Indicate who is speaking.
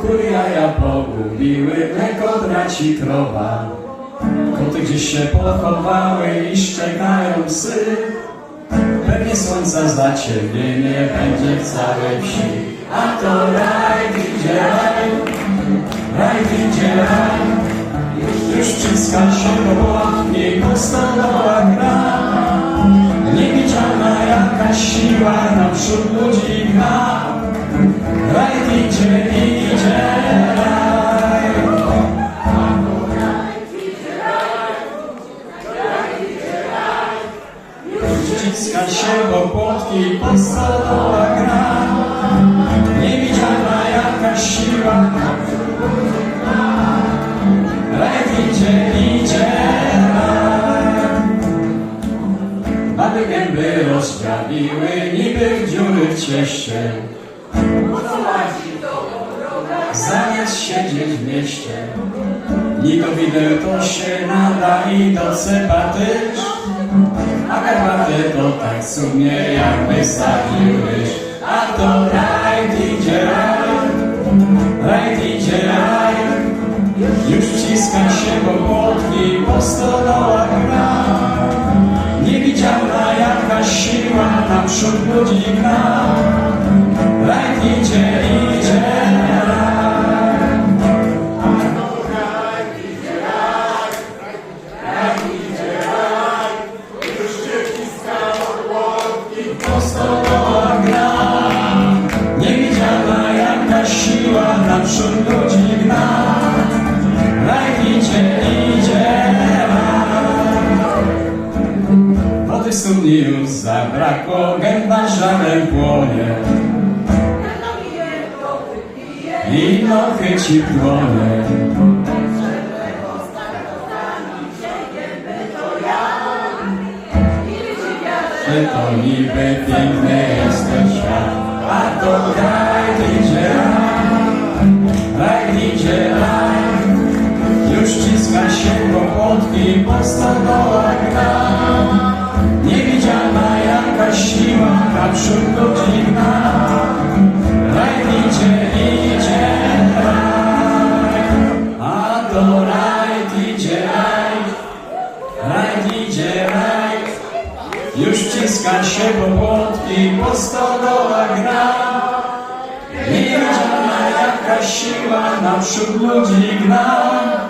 Speaker 1: Kurjaja pogubiły, mleko traci krowa. Koty gdzieś się pochowały i szczekają psy. Pewnie słońca zaciemnienie będzie w całej wsi. A to raj, idzie raj, raj, idzie raj. Już wciska się powolnie, postodoła gra. Niewidzialna jakaś siła naprzód ludzi gra. Ściska się, bo płotki postodoła gra. Siła Raj idzie, idzie. Baby gęby rozprawiły, niby w dziury w cieście. Zamiast siedzieć w mieście, Nikowider to się nada i do cepa też. A garbaty to tak sumie jakby stawił ryż. A to rajd idzie raj, rajd idzie raj. Już wciska się po płotki, po stodołach gra. Niewidzialna jakaś siła naprzód ludzi gra. Wody studni już zabrakło, gęba żarem płonie. I nochy ci płonie. Że to niby piękny jest ten świat A to rajd idzie Rajd idzie rajd już ściska się po płotki, po stodołach gra. Już ściska się po płotki, gra. Niewidzialna jakaś siła naprzód ludzi gra.